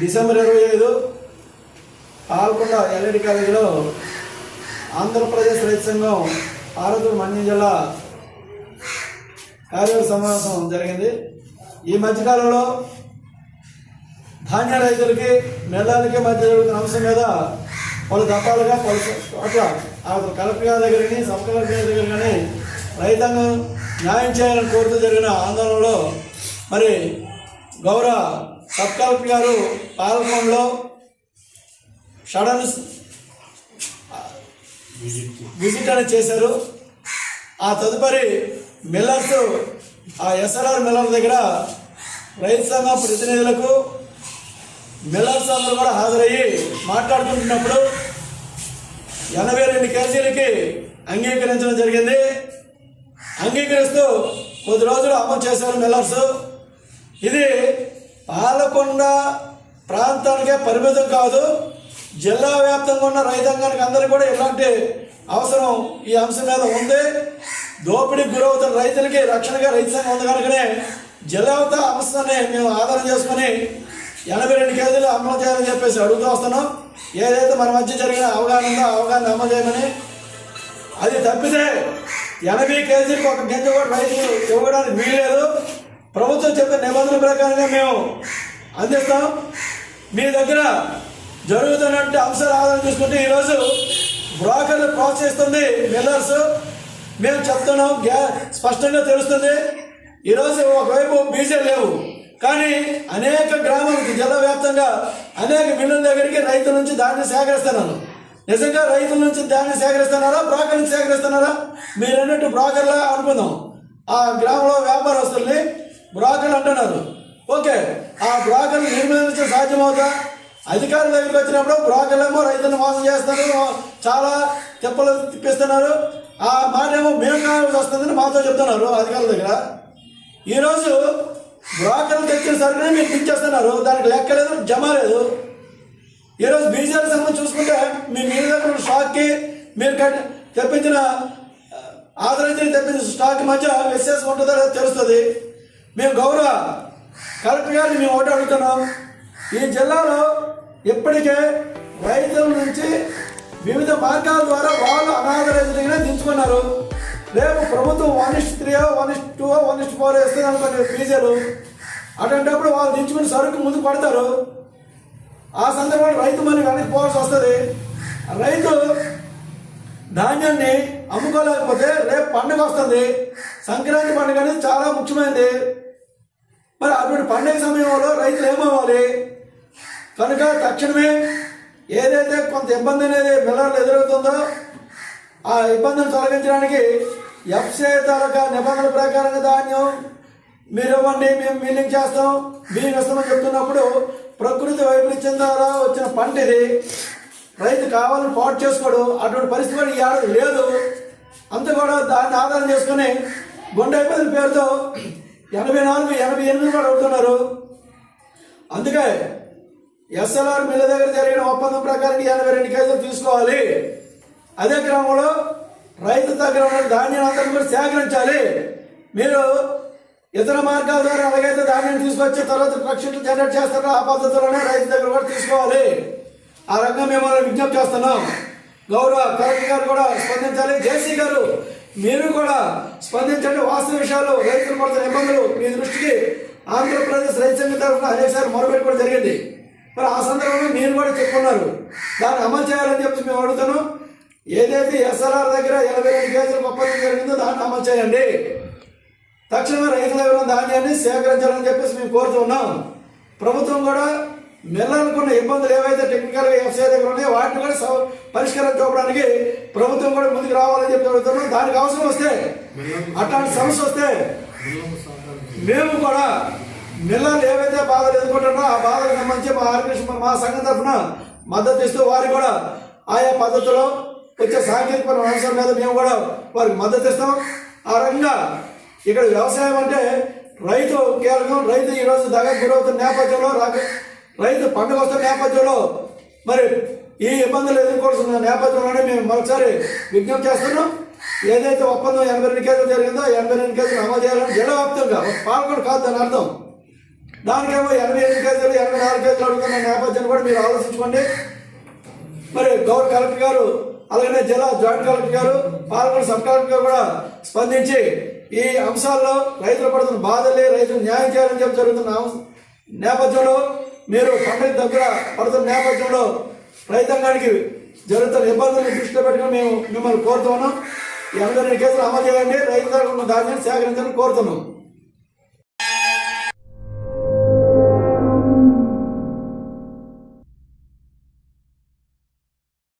December ఇరవై ఐదు Palkonda LID కాలేజీలో ఆంధ్రప్రదేశ్ రైతు సంఘం ఆరోగ్య మన్యం జిల్లా కార్యవర్గ సమావేశం జరిగింది. ఈ మధ్యకాలంలో ధాన్య రైతులకి నెలలకి మధ్య జరుగుతున్న అంశం మీద పలు దఫాలుగా పలు చోట్ల ఆ కలెక్టర్ గారి దగ్గర కానీ సబ్ కలెక్టర్ గారి దగ్గర కానీ రైతాంగం న్యాయం చేయాలని కోరుతూ జరిగిన ఆందోళనలో మరి గౌరవ సబ్ కలెక్టర్ గారు పాల్గొనలో సడన్ విజిట్ అనేది చేశారు. ఆ తదుపరి మిల్లర్స్ ఆ ఎస్ఆర్ఆర్ మిల్లర్ దగ్గర రైతు సంఘ ప్రతినిధులకు మిల్లర్స్ అందరూ కూడా హాజరయ్యి మాట్లాడుకుంటున్నప్పుడు ఎనభై రెండు కేజీలకి అంగీకరించడం జరిగింది. అంగీకరిస్తూ కొద్ది రోజులు అమలు చేశారు మిల్లర్స్. ఇది పాలకొండ ప్రాంతానికే పరిమితం కాదు జిల్లా వ్యాప్తంగా ఉన్న రైతాంగానికి అందరికీ కూడా ఇలాంటి అవసరం ఈ అంశం మీద ఉంది. దోపిడీకి గురవుతున్న రైతులకి రక్షణగా రైతు సంఘం ఉంది కనుకనే జిల్లా వ్యాప్త అంశాన్ని మేము ఆధారం చేసుకొని ఎనభై రెండు కేజీలు అమలు చేయాలని చెప్పేసి అడుగుతూ వస్తున్నాం. ఏదైతే మన మధ్య జరిగిన అవగాహన ఉందో అవగాహన అమలు చేయమని. అది తప్పితే ఎనభై కేజీలకు ఒక గింజ కూడా రైతు ఇవ్వడానికి వీల్లేదు. ప్రభుత్వం చెప్పిన నిబంధనల ప్రకారంగా మేము అందిస్తాం. మీ దగ్గర జరుగుతున్నట్టు అంశాలు ఆధారం చూసుకుంటే ఈరోజు బ్రోకర్లు ప్రోత్సహిస్తుంది మిల్లర్స్. మేము చెప్తున్నాం గ్యా స్పష్టంగా తెలుస్తుంది. ఈరోజు ఒకవైపు బీజే లేవు. కానీ అనేక గ్రామాలకి జిల్లా వ్యాప్తంగా అనేక మిల్లుల దగ్గరికి రైతుల నుంచి ధాన్యం సేకరిస్తున్నారు. నిజంగా రైతుల నుంచి ధాన్యం సేకరిస్తున్నారా బ్రోకర్ నుంచి సేకరిస్తున్నారా? మీరు అన్నట్టు బ్రోకర్లా అనుకుందాం. ఆ గ్రామంలో వ్యాపారస్తుల్ని బ్రోకర్లు అంటున్నారు. ఓకే ఆ బ్రోకర్లు నిర్మూలించడం సాధ్యమవుతా? అధికారుల దగ్గరికి వచ్చినప్పుడు బ్రోకర్లేమో రైతులను మోసం చేస్తున్నారు చాలా తిప్పలు తిప్పిస్తున్నారు. ఆ మాట ఏమో మేము కావాల్సి వస్తుందని మాతో చెప్తున్నారు అధికారుల దగ్గర. ఈరోజు బ్రోకర్లు తెచ్చిన సరుకునే మీరు తెచ్చేస్తున్నారు దానికి లెక్క లేదు జమ లేదు. ఈరోజు బీజేపీ సంబంధం చూసుకుంటే మీ మీద దగ్గర స్టాక్కి మీరు కట్ తెప్పించిన ఆదరించిన తెప్పించిన స్టాక్ మధ్య వ్యత్యాసం ఉంటుందో తెలుస్తుంది. మేము గౌరవ కలెక్టర్ గారిని మేము ఒకటి అడుగుతున్నాం. ఈ జిల్లాలో ఇప్పటికే రైతుల నుంచి వివిధ మార్గాల ద్వారా వాళ్ళు అనాథ రైతులుగానే దించుకున్నారు. రేపు ప్రభుత్వం one is three one is two one is four వేస్తుంది అనుకోండి ఫీజులు అటువంటిప్పుడు వాళ్ళు దించుకుని సరుకు ముందు పడతారు. ఆ సందర్భంలో రైతు మరి వెనక్కి పోవాల్సి వస్తుంది. రైతు ధాన్యాన్ని అమ్ముకోలేకపోతే రేపు పండుగ వస్తుంది. సంక్రాంతి పండుగ అనేది చాలా ముఖ్యమైనది. మరి అటువంటి పండుగ సమయంలో రైతులు ఏమవ్వాలి? కనుక తక్షణమే ఏదైతే కొంత ఇబ్బంది అనేది మిల్లర్లు ఎదురవుతుందో ఆ ఇబ్బందిని తొలగించడానికి ఎఫ్సీ తాలూకా నిబంధనల ప్రకారంగా ధాన్యం మీరు ఇవ్వండి మేము మిల్లింగ్ చేస్తాం మీరు ఇస్తామని చెప్తున్నప్పుడు ప్రకృతి వైపరీత్యం ద్వారా వచ్చిన పంట ఇది. రైతు కావాలని పాటు చేసుకోడు అటువంటి పరిస్థితి కూడా ఈ ఏడాది లేదు. అంత కూడా దాన్ని ఆధారం చేసుకుని గుండె ఇబ్బంది పేరుతో ఎనభై నాలుగు ఎనభై ఎనిమిది కూడా అడుగుతున్నారు అందుకే ఎస్ఎల్ఆర్ మిల్ల దగ్గర జరిగిన ఒప్పందం ప్రకారం ఎనభై రెండు కేజీలు తీసుకోవాలి. అదే క్రమంలో రైతు దగ్గర ఉన్న ధాన్యాన్ని అందరూ కూడా సేకరించాలి. మీరు ఇతర మార్గాల ద్వారా ఎలాగైతే ధాన్యాన్ని తీసుకొచ్చి తర్వాత పక్షులు జనరేట్ చేస్తారో ఆ పద్ధతిలోనే రైతు దగ్గర కూడా తీసుకోవాలి. ఆ రకంగా మేము విజ్ఞప్తి చేస్తున్నాం. గౌరవ కలెక్టర్ గారు కూడా స్పందించాలి. జేసీ గారు మీరు కూడా స్పందించండి. వాస్తవ విషయాలు రైతులు పడుతున్న ఇబ్బందులు మీ దృష్టికి ఆంధ్రప్రదేశ్ రైతు సంఘం తరఫున అనేకసారి కూడా జరిగింది. మరి ఆ సందర్భంలో మీరు కూడా చెప్పుకున్నారు దాన్ని అమలు చేయాలని చెప్పి మేము అడుగుతాను ఏదైతే ఎస్ఆర్ఆర్ దగ్గర ఎనభై రెండు కేజీలకు ఒప్పందం జరిగిందో దాన్ని అమలు చేయండి. తక్షణమే రైతుల ధాన్యాన్ని సేకరించాలని చెప్పేసి మేము కోరుతూ ఉన్నాం. ప్రభుత్వం కూడా మిల్లర్లకున్న ఇబ్బందులు ఏవైతే టెక్నికల్ వ్యవసాయ దగ్గర ఉన్నాయో వాటిని కూడా పరిష్కారం చూపడానికి ప్రభుత్వం కూడా ముందుకు రావాలని చెప్పి అడుగుతున్నాం. దానికి అవసరం వస్తే అట్లాంటి సమస్య వస్తే మేము కూడా మిల్లర్లు ఏవైతే బాధలు ఎదుర్కొంటున్నా ఆ బాధలకు సంబంధించి మా ఆర్గనైజేషన్ మా సంఘం తరఫున మద్దతు ఇస్తూ వారికి కూడా ఆయా పద్ధతిలో వచ్చే సాంకేతిక అంశం మీద మేము కూడా వారికి మద్దతు ఇస్తాం. ఆ రకంగా ఇక్కడ వ్యవసాయం అంటే రైతు కేవలం రైతు ఈరోజు దగ్గర గురవుతున్న నేపథ్యంలో రా- రైతు పండుగ వస్తున్న నేపథ్యంలో మరి ఈ ఇబ్బందులు ఎదుర్కోవాల్సిన నేపథ్యంలోనే మేము మరోసారి విజ్ఞప్తి చేస్తున్నాం. ఏదైతే ఒప్పందం ఎనభై రెండు కేసులు జరిగిందో ఎనభై రెండు కేసులు అమలు చేయాలని జిల్లా వ్యాప్తంగా కాదు దాని అర్థం. దానికేమో ఎనభై ఎనిమిది కేసులు ఎనభై నాలుగు కేసులు అడుగుతున్న నేపథ్యాన్ని కూడా మీరు ఆలోచించుకోండి. మరి గౌరవ కలెక్టర్ గారు అలాగే జిల్లా జాయింట్ కలెక్టర్ గారు పాలకొండ సబ్ కలెక్టర్ గారు కూడా స్పందించి ఈ అంశాల్లో రైతులు పడుతున్న బాధలే రైతులు న్యాయం చేయాలని చెప్పి జరుగుతున్న నేపథ్యంలో మీరు పండుగ దగ్గర పడుతున్న నేపథ్యంలో రైతాంగానికి జరుగుతున్న ఇబ్బందులను దృష్టిలో పెట్టుకుని మేము మిమ్మల్ని కోరుతున్నాం ఈ కేసులు అమలు చేయండి. రైతులకు ఉన్న సేకరించాలని కోరుతున్నాం.